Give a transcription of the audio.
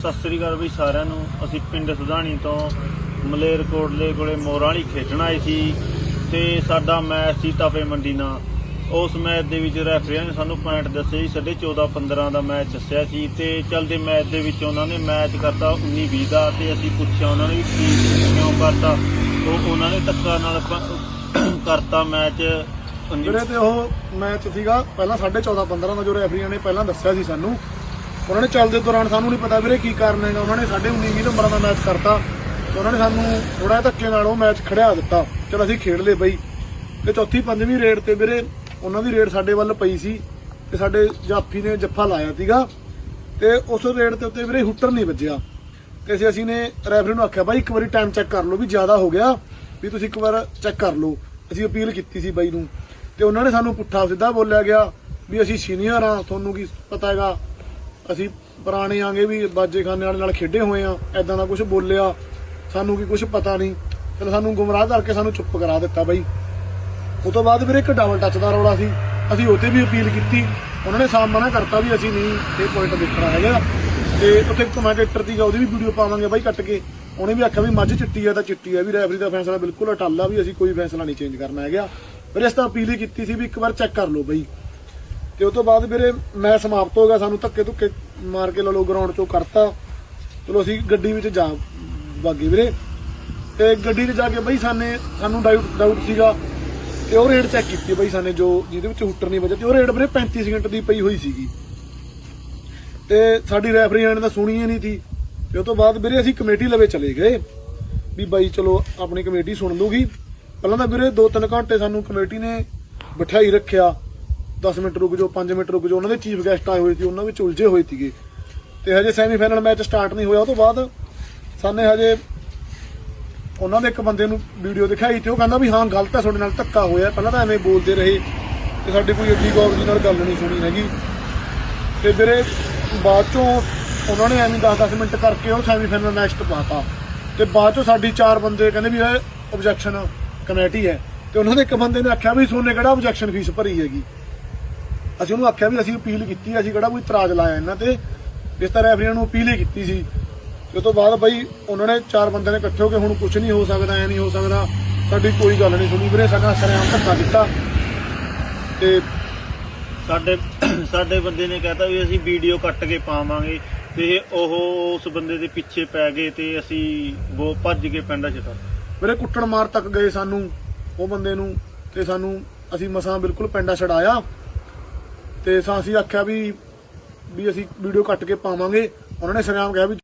ਸਤਿ ਸ੍ਰੀ ਅਕਾਲ ਵੀ ਸਾਰਿਆਂ ਨੂੰ। ਅਸੀਂ ਪਿੰਡ ਸੁਧਾਣੀ ਤੋਂ ਮਲੇਰਕੋਟਲੇ ਕੋਲੇ ਮੋਰਾਂ ਵਾਲੀ ਖੇਡਣ ਆਏ ਸੀ ਤੇ ਸਾਡਾ ਮੈਚ ਸੀ ਤਾਪੇ ਮੰਡੀ ਨਾਲ। ਉਸ ਮੈਚ ਦੇ ਵਿੱਚ ਰੈਫਰੀਆਂ ਨੇ ਸਾਨੂੰ ਪੁਆਇੰਟ ਦੱਸੇ ਸੀ 14.5 15 ਦਾ ਮੈਚ ਦੱਸਿਆ ਸੀ ਤੇ ਚੱਲਦੇ ਮੈਚ ਦੇ ਵਿੱਚ ਉਹਨਾਂ ਨੇ ਮੈਚ ਕਰਤਾ 19 20 ਦਾ ਤੇ ਅਸੀਂ ਪੁੱਛਿਆ ਉਹਨਾਂ ਨੇ ਵੀ ਕੀ ਕਿਉਂ ਕਰਤਾ। ਉਹ ਉਹਨਾਂ ਨੇ ਧੱਕਾ ਨਾਲ ਕਰਤਾ ਮੈਚ। ਜਿਹੜੇ ਤੇ ਉਹ ਮੈਚ ਸੀਗਾ, ਪਹਿਲਾਂ 14.5 15 ਦਾ ਜੋ ਰੈਫਰੀਆਂ ਨੇ ਪਹਿਲਾਂ ਦੱਸਿਆ ਸੀ ਸਾਨੂੰ। ਉਹਨਾਂ ਨੇ ਚੱਲਦੇ ਦੌਰਾਨ ਸਾਨੂੰ ਨਹੀਂ ਪਤਾ ਵੀਰੇ ਕੀ ਕਾਰਨ ਹੈਗਾ। ਉਹਨਾਂ ਨੇ ਸਾਡੇ 19 20 ਨੰਬਰਾਂ ਦਾ ਮੈਚ ਕਰਤਾ ਉਹਨਾਂ ਨੇ ਸਾਨੂੰ ਥੋੜਾ ਜਿਹਾ ਧੱਕੇ ਨਾਲ ਉਹ ਮੈਚ ਖੜਿਆ ਦਿੱਤਾ। ਚਲ ਅਸੀਂ ਖੇਡ ਲਏ ਬਈ। ਤੇ ਚੌਥੀ, ਪੰਜਵੀਂ ਰੇਡ ਤੇ ਵੀਰੇ ਉਹਨਾਂ ਦੀ ਰੇਡ ਸਾਡੇ ਵੱਲ ਪਈ ਸੀ ਤੇ ਸਾਡੇ ਜਾਫੀ ਨੇ ਜੱਫਾ ਲਾਇਆ ਸੀਗਾ ਤੇ ਉਸ ਰੇਡ ਤੇ ਉੱਤੇ ਵੀਰੇ ਹੁੱਟਰ ਨਹੀਂ ਵੱਜਿਆ। ਤੇ ਅਸੀਂ ਅਸੀਂ ਨੇ ਰੈਫਰੀ ਨੂੰ ਆਖਿਆ, ਬਾਈ ਇੱਕ ਵਾਰੀ ਟਾਈਮ ਚੈੱਕ ਕਰ ਲਓ ਵੀ ਜ਼ਿਆਦਾ ਹੋ ਗਿਆ, ਵੀ ਤੁਸੀਂ ਇੱਕ ਵਾਰ ਚੈੱਕ ਕਰ ਲਓ। ਅਸੀਂ ਅਪੀਲ ਕੀਤੀ ਸੀ ਬਾਈ ਨੂੰ। ਤੇ ਉਹਨਾਂ ਨੇ ਸਾਨੂੰ ਪੁੱਠਾ ਸਿੱਧਾ ਬੋਲਿਆ ਗਿਆ ਵੀ ਅਸੀਂ ਸੀਨੀਅਰ ਆ ਤੁਹਾਨੂੰ ਕੀ ਪਤਾ ਹੈਗਾ? ਅਸੀਂ ਪੁਰਾਣੇ ਆਂਗੇ ਵੀ ਬਾਜੇ ਖਾਨੇ ਵਾਲੇ ਨਾਲ ਖੇਡੇ ਹੋਏ ਆ ਐਦਾਂ ਦਾ ਕੁਝ ਬੋਲਿਆ, ਸਾਨੂੰ ਕੀ ਕੁਝ ਪਤਾ ਨਹੀਂ। ਚਲੋ ਸਾਨੂੰ ਗੁੰਮਰਾਹ ਕਰਕੇ ਸਾਨੂੰ ਚੁੱਪ ਕਰਾ ਦਿੱਤਾ ਬਾਈ। ਉਹ ਤੋਂ ਬਾਅਦ ਵੀਰੇ ਇੱਕ ਡਬਲ ਟੱਚ ਦਾ ਰੌਲਾ ਸੀ। ਅਸੀਂ ਉਹਤੇ ਵੀ ਅਪੀਲ ਕੀਤੀ। ਉਹਨਾਂ ਨੇ ਸਾਫ਼ ਮਨਾ ਕਰਤਾ ਵੀ ਅਸੀਂ ਨਹੀਂ ਇਹ ਪੁਆਇੰਟ ਦੇਖਣਾ ਹੈਗਾ। ਤੇ ਉੱਥੇ ਕਮੈਂਟੇਟਰ ਦੀ ਉਹਦੀ ਵੀ ਵੀਡੀਓ ਪਾਵਾਂਗੇ ਬਾਈ ਕੱਟ ਕੇ। ਉਹਨੇ ਵੀ ਆਖਿਆ ਵੀ ਮੱਝ ਚਿੱਟੀ ਆ ਤਾਂ ਚਿੱਟੀ ਆ ਵੀ ਰੈਫਰੀ ਦਾ ਫੈਸਲਾ ਬਿਲਕੁਲ ਅਟਾਲਾ ਵੀ ਅਸੀਂ ਕੋਈ ਫੈਸਲਾ ਨਹੀਂ ਚੇਂਜ ਕਰਨਾ ਹੈਗਾ। ਫਿਰ ਇਸ ਤਾਂ ਅਪੀਲ ਹੀ ਕੀਤੀ ਸੀ ਵੀ ਇੱਕ ਵਾਰ ਚੈੱਕ ਕਰ ਲਓ ਬਾਈ। ਤੇ ਉਸ ਤੋਂ ਬਾਅਦ ਵੀਰੇ ਮੈਂ ਸਮਾਪਤ ਹੋ ਗਿਆ, ਸਾਨੂੰ ਧੱਕੇ ਧੁੱਕੇ ਮਾਰ ਕੇ ਲਲੋ ਗਰਾਊਂਡ ਚੋਂ ਕਰਤਾ। ਚਲੋ ਅਸੀਂ ਗੱਡੀ ਵਿੱਚ ਜਾ ਵਾਗੇ ਵੀਰੇ। ਤੇ ਗੱਡੀ 'ਚ ਜਾ ਕੇ ਬਈ ਸਾਨੇ, ਸਾਨੂੰ ਡਾਊਟ ਡਾਊਟ ਸੀਗਾ ਤੇ ਉਹ ਰੇਡ ਚੈੱਕ ਕੀਤੀ ਬਈ ਸਾਨੇ ਜੋ ਜਿਹਦੇ ਵਿੱਚ ਹੁੱਟਰ ਨਹੀਂ ਵੱਜਿਆ ਤੇ ਉਹ ਰੇਡ ਵੀਰੇ 35 ਸਕਿੰਟ ਦੀ ਪਈ ਹੋਈ ਸੀਗੀ। ਤੇ ਸਾਡੀ ਰੈਫਰੀ ਨੇ ਤਾਂ ਸੁਣੀ ਹੀ ਨਹੀਂ ਸੀ। ਤੇ ਉਸ ਤੋਂ ਬਾਅਦ ਵੀਰੇ ਅਸੀਂ ਕਮੇਟੀ ਲਵੇ ਚਲੇ ਗਏ ਵੀ ਬਾਈ ਚਲੋ ਆਪਣੀ ਕਮੇਟੀ ਸੁਣ ਲੂਗੀ ਪਹਿਲਾਂ ਤਾਂ ਵੀਰੇ 2-3 ਘੰਟੇ ਸਾਨੂੰ ਕਮੇਟੀ ਨੇ ਬਿਠਾਈ ਰੱਖਿਆ। 10 ਮਿੰਟ ਰੁਕ ਜਾਓ 5 ਮਿੰਟ ਰੁਕ ਜਾਓ, ਉਹਨਾਂ ਦੇ ਚੀਫ ਗੈਸਟ ਆਏ ਹੋਏ ਸੀ, ਉਹਨਾਂ ਵਿੱਚ ਉਲਝੇ ਹੋਏ ਸੀਗੇ। ਤੇ ਹਜੇ ਸੈਮੀਫਾਈਨਲ ਮੈਚ ਸਟਾਰਟ ਨਹੀਂ ਹੋਇਆ, ਉਹ ਤੋਂ ਬਾਅਦ ਸਾਨੇ ਹਜੇ ਉਹਨਾਂ ਦੇ ਇੱਕ ਬੰਦੇ ਨੂੰ ਵੀਡੀਓ ਦਿਖਾਈ ਤੇ ਉਹ ਕਹਿੰਦਾ ਵੀ ਹਾਂ, ਗਲਤ ਹੈ, ਤੁਹਾਡੇ ਨਾਲ ਧੱਕਾ ਹੋਇਆ, ਪਹਿਲਾਂ ਤਾਂ ਐਵੇਂ ਬੋਲਦੇ ਰਹੇ। ਤੇ ਸਾਡੀ ਕੋਈ ਅੱਡੀ ਗੌਰ ਦੀ ਨਾਲ ਗੱਲ ਨਹੀਂ ਸੁਣੀ ਹੈਗੀ। ਤੇ ਵੀਰੇ, ਬਾਅਦ ਚੋਂ ਉਹਨਾਂ ਨੇ ਐਵੇਂ 10-10 ਮਿੰਟ ਕਰਕੇ ਉਹ ਸੈਮੀਫਾਈਨਲ ਮੈਚ ਤੋਂ ਪਾਤਾ ਤੇ ਬਾਅਦ ਚੋਂ ਸਾਡੀ ਚਾਰ ਬੰਦੇ ਕਹਿੰਦੇ ਵੀ ਇਹ ਆਬਜੈਕਸ਼ਨ ਕਮੇਟੀ ਹੈ। ਤੇ ਉਹਨਾਂ ਦੇ ਇੱਕ ਬੰਦੇ ਨੇ ਆਖਿਆ ਵੀ ਸੋਨੇ ਕਿਹੜਾ ਆਬਜੈਕਸ਼ਨ ਫੀਸ ਭਰੀ ਹੈਗੀ। ਅਸੀਂ ਉਹਨੂੰ ਆਖਿਆ ਵੀ ਅਸੀਂ ਅਪੀਲ ਕੀਤੀ ਅਸੀਂ ਕਿਹੜਾ ਕੋਈ ਇਤਰਾਜ਼ ਲਾਇਆ ਇਹਨਾਂ ਤੇ। ਇਸ ਤਰ੍ਹਾਂ ਰੈਫਰੀਆਂ ਨੂੰ ਅਪੀਲ ਹੀ ਕੀਤੀ ਸੀ। ਉਸ ਤੋਂ ਬਾਅਦ ਬਈ ਉਹਨਾਂ ਨੇ ਚਾਰ ਬੰਦੇ ਨੇ ਇਕੱਠੇ ਹੋ ਕੇ ਹੁਣ ਕੁਝ ਨਹੀਂ ਹੋ ਸਕਦਾ ਐ ਨਹੀਂ ਹੋ ਸਕਦਾ ਸਾਡੀ ਕੋਈ ਗੱਲ ਨਹੀਂ ਸੁਣੀ। ਵੀਰੇ ਸਾਡਾ ਸਰੇਆਮ ਧੱਕਾ ਦਿੱਤਾ ਤੇ ਸਾਡੇ ਸਾਡੇ ਬੰਦੇ ਨੇ ਕਹਤਾ ਵੀ ਅਸੀਂ ਵੀਡੀਓ ਕੱਟ ਕੇ ਪਾਵਾਂਗੇ ਤੇ ਉਹ ਉਸ ਬੰਦੇ ਦੇ ਪਿੱਛੇ ਪੈ ਗਏ ਤੇ ਅਸੀਂ ਉਹ ਭੱਜ ਕੇ ਪਿੰਡਾਂ ਚ ਵੀਰੇ ਕੁੱਟਣ ਮਾਰ ਤੱਕ ਗਏ ਸਾਨੂੰ ਉਹ ਬੰਦੇ ਨੂੰ ਤੇ ਸਾਨੂੰ ਅਸੀਂ ਮਸਾਂ ਬਿਲਕੁਲ ਪਿੰਡਾ ਛਡਾਇਆ। ਤੇ ਸਾਂ ਅਸੀਂ ਆਖਿਆ ਵੀ ਵੀ ਅਸੀਂ ਵੀਡੀਓ ਕੱਟ ਕੇ ਪਾਵਾਂਗੇ। ਉਹਨਾਂ ਨੇ ਸਰੇਆਮ ਕਿਹਾ ਵੀ